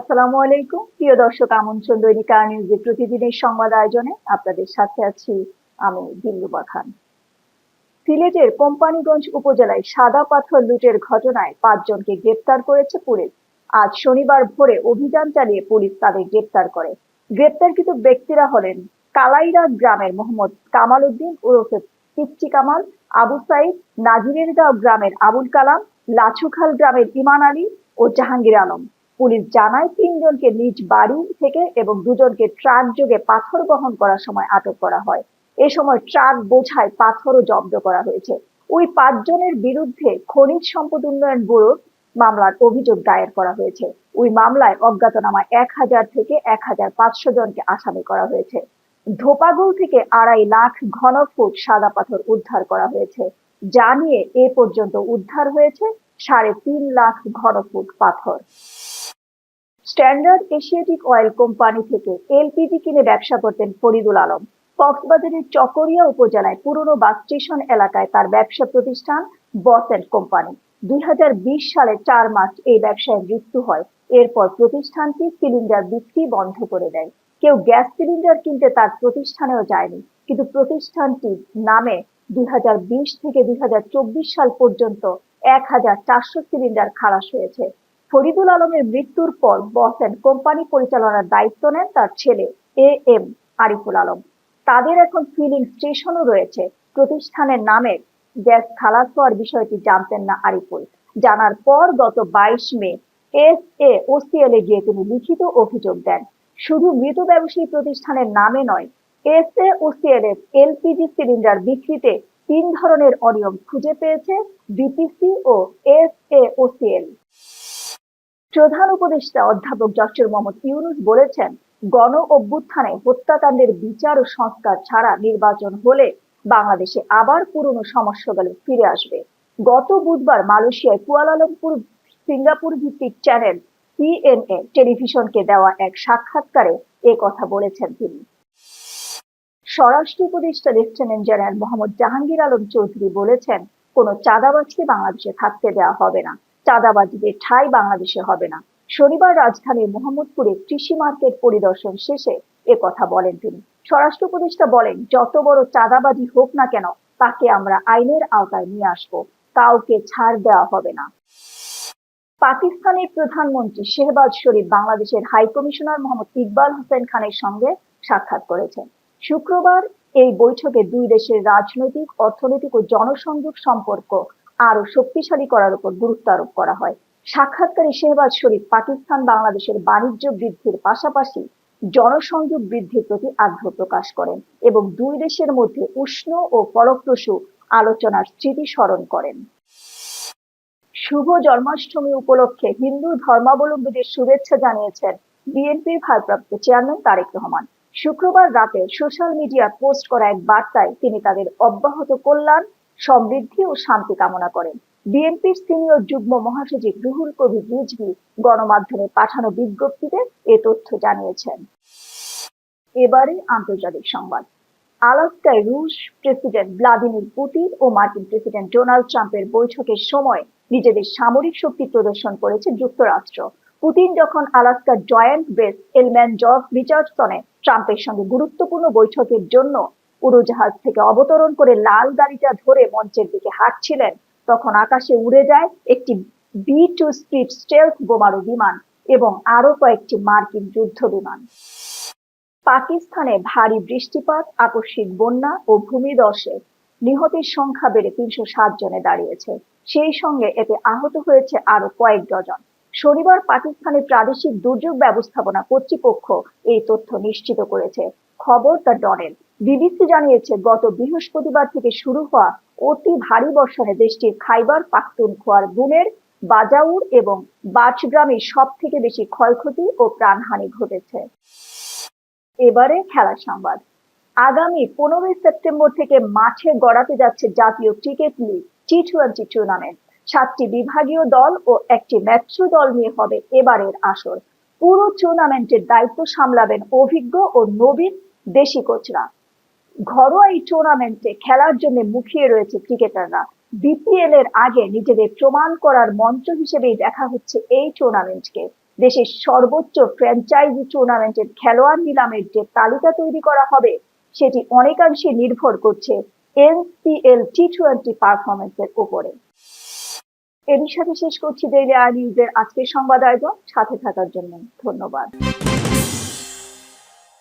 আসসালামু আলাইকুম। প্রিয় দর্শক আমন্ত্রণ দৈনিক আর নিউজের প্রতিদিনের সংবাদ আয়োজনে আপনাদের সাথে আছি আমি দিল্লুবা খান। সিলেটের কোম্পানিগঞ্জ উপজেলায় সাদা পাথর লুটের ঘটনায় পাঁচজনকে গ্রেপ্তার করেছে পুলিশ। আজ শনিবার ভোরে অভিযান চালিয়ে পুলিশ তাদের গ্রেপ্তার করে। গ্রেপ্তারকৃত ব্যক্তিরা হলেন কালাইরা গ্রামের মোহাম্মদ কামাল উদ্দিন ওরফে পিচ্চি কামাল, আবু সাইদ নাজিরেরগাঁও গ্রামের আবুল কালাম, লাছুখাল গ্রামের ইমান আলী ও জাহাঙ্গীর আলম। পুলিশ জানায় তিনজনকে নিজ বাড়ি থেকে এবং দুজনকে ট্রাক যোগে পাথর বহন করার সময় আটক করা হয়। এ সময় ট্রাক বোঝায় পাথরও জব্দ করা হয়েছে। ওই পাঁচজনের বিরুদ্ধে খনিজ সম্পদ উন্নয়ন ব্যুরোর মামলার অভিযোগ দায়ের করা হয়েছে। ওই মামলায় অজ্ঞাতনামা এক হাজার থেকে এক হাজার পাঁচশো জনকে আসামি করা হয়েছে। ধোপাগুল থেকে আড়াই লাখ ঘনফুট সাদা পাথর উদ্ধার করা হয়েছে। যা নিয়ে এ পর্যন্ত উদ্ধার হয়েছে সাড়ে তিন লাখ ঘনফুট পাথর। স্ট্যান্ডার্ড এশিয়াটিক অয়েল কোম্পানি থেকে এলপিজি কিনে ব্যবসা করতেন ফরিদুল আলম। কক্সবাজারের চকরিয়া উপজেলায় পুরনো বাস স্টেশন এলাকায় তার ব্যবসা প্রতিষ্ঠান বস অ্যান্ড কোম্পানি। দুই সালে চার মাস এই ব্যবসায় মৃত্যু হয়। এরপর প্রতিষ্ঠানটি সিলিন্ডার বিক্রি বন্ধ করে দেয়। কেউ গ্যাস সিলিন্ডার কিনতে তার প্রতিষ্ঠানেও যায়নি। কিন্তু প্রতিষ্ঠানটির নামে দুই হাজার বিশ থেকে দুই হাজার চব্বিশ সাল পর্যন্ত এক হাজার চারশো সিলিন্ডার খালাস হয়েছে। ফরিদুল আলমের মৃত্যুর পর বস অ্যান্ড কোম্পানি পরিচালনার দায়িত্ব নেন তার ছেলে এ এম আরিফুল আলম। তাদের এখন ফিলিং স্টেশনও রয়েছে। প্রতিষ্ঠানের নামে গ্যাস খালাস হওয়ার বিষয়টি জানতেন না আরিফুল। জানার পর গত বাইশ মে এস এ ওসিএল এ গিয়ে তিনি লিখিত অভিযোগ দেন। শুধু মৃত ব্যবসায়ী প্রতিষ্ঠানের নামে নয়, এস এ ওসিএল এর এলপিজি সিলিন্ডার বিক্রিতে তিন ধরনের অনিয়ম খুঁজে পেয়েছে বিপিসি ও এস এ ওসিএল প্রধান উপদেষ্টা অধ্যাপক ডক্টর মোহাম্মদ ইউনুস বলেছেন, গণ অভ্যুত্থানে হত্যাকাণ্ডের বিচার ও সংস্কার ছাড়া নির্বাচন হলে বাংলাদেশে আবার পুরনো সমস্যাগুলো ফিরে আসবে। গত বুধবার মালয়েশিয়ায় কুয়ালালামপুর সিঙ্গাপুর ভিত্তিক চ্যানেল সিএনএ টেলিভিশনকে দেওয়া এক সাক্ষাৎকারে এ কথা বলেছেন তিনি। স্বরাষ্ট্র উপদেষ্টা লেফটেন্যান্ট জেনারেল মোহাম্মদ জাহাঙ্গীর আলম চৌধুরী বলেছেন, কোনো চাঁদাবাজকে বাংলাদেশে থাকতে দেওয়া হবে না। চাঁদাবাজিদের ঠাই বাংলাদেশে হবে না। শনিবার রাজধানীর মোহাম্মদপুরে কৃষি মার্কেট পরিদর্শন শেষে এ কথা বলেন তিনি। স্বরাষ্ট্র উপদেষ্টা বলেন, যত বড় চাঁদাবাজি হোক না কেন, তাকে আমরা আইনের আওতায় নিয়ে আসব। কাউকে ছাড় দেওয়া হবে না। পাকিস্তানের প্রধানমন্ত্রী শেহবাজ শরীফ বাংলাদেশের হাই কমিশনার মোহাম্মদ ইকবাল হোসেন খানের সঙ্গে সাক্ষাৎ করেছেন। শুক্রবার এই বৈঠকে দুই দেশের রাজনৈতিক, অর্থনৈতিক ও জনসংযোগ সম্পর্ক আরও শক্তিশালী করার উপর গুরুত্ব আরোপ করা হয়। সাক্ষাৎকারে শেহবাজ শরীফ পাকিস্তান বাংলাদেশের বাণিজ্য বৃদ্ধির পাশাপাশি জনসংযোগ বৃদ্ধির প্রতি আগ্রহ প্রকাশ করেন এবং দুই দেশের মধ্যে উষ্ণ ও ফলপ্রসূ আলোচনার স্মৃতি স্মরণ করেন। শুভ জন্মাষ্টমী উপলক্ষে হিন্দু ধর্মাবলম্বীদের শুভেচ্ছা জানিয়েছেন বিএনপির ভারপ্রাপ্ত চেয়ারম্যান তারেক রহমান। শুক্রবার রাতে সোশ্যাল মিডিয়া পোস্ট করা এক বার্তায় তিনি তাদের অব্যাহত কল্যাণ সমৃদ্ধি ও শান্তি কামনা করেন। বিএনপির সিনিয়র যুগ্ম মহাসচিব রুহুল কবির রিজভি গণমাধ্যমে পাঠানো বিজ্ঞপ্তিতে এ তথ্য জানিয়েছেন। এবারে আন্তর্জাতিক সংবাদ। আলাস্কায় রুশ প্রেসিডেন্ট ভ্লাদিমির পুতিন ও মার্কিন প্রেসিডেন্ট ডোনাল্ড ট্রাম্পের বৈঠকের সময় নিজেদের সামরিক শক্তি প্রদর্শন করেছে যুক্তরাষ্ট্র। পুতিন যখন আলাস্কার জয়েন্ট বেস এলম্যান জর্জ রিচার্ডসনে ট্রাম্পের সঙ্গে গুরুত্বপূর্ণ বৈঠকের জন্য উড়োজাহাজ থেকে অবতরণ করে লাল গাড়িটা ধরে মঞ্চের দিকে হাঁটছিলেন। তখন আকাশে উড়ে যায় একটি বি টু স্পিড স্টেলথ বোমারু বিমান এবং আরও কয়েকটি মার্কিন যুদ্ধ বিমান। পাকিস্তানে ভারী বৃষ্টিপাত, আকস্মিক বন্যা ও ভূমিধসে নিহতের সংখ্যা বেড়ে তিনশো সাত জনে দাঁড়িয়েছে। সেই সঙ্গে এতে আহত হয়েছে আরও কয়েক ডজন। শনিবার পাকিস্তানের প্রাদেশিক দুর্যোগ ব্যবস্থাপনা কর্তৃপক্ষ এই তথ্য নিশ্চিত করেছে। খবর দ্য ডনের বিবিসি জানিয়েছে, গত বৃহস্পতিবার থেকে শুরু হওয়া অতি ভারী বর্ষণে দেশটির খাইবার, পাখতুনখোয়ার, গুনের, বাজাউর এবং বাচগ্রামে সব থেকে বেশি ক্ষয়ক্ষতি ও প্রাণহানি ঘটেছে। এবারে খেলার সংবাদ। আগামী পনেরোই সেপ্টেম্বর থেকে মাঠে গড়াতে যাচ্ছে জাতীয় cricket league T twenty tournament. সাতটি বিভাগীয় দল ও একটি ম্যাট্রো দল নিয়ে হবে এবারের আসর। পুরো টুর্নামেন্টের দায়িত্ব সামলাবেন অভিজ্ঞ ও নবীন দেশি কোচরা। ঘরোয়া এই টুর্নামেন্টে খেলার জন্য মুখিয়ে রয়েছে ক্রিকেটাররা বিপিএল এর আগে নিজেদের প্রমাণ করার মঞ্চ হিসেবেই দেখা হচ্ছে এই টুর্নামেন্টকে দেশের সর্বোচ্চ ফ্র্যাঞ্চাইজি টুর্নামেন্টের খেলোয়াড় নিলামের যে তালিকা তৈরি করা হবে, সেটি অনেকাংশে নির্ভর করছে এনসিএল টি টোয়েন্টি পারফরমেন্সের উপরে। এরই সাথে শেষ করছি ডেইলি আই নিউজের আজকের সংবাদ আয়োজন। সাথে থাকার জন্য ধন্যবাদ।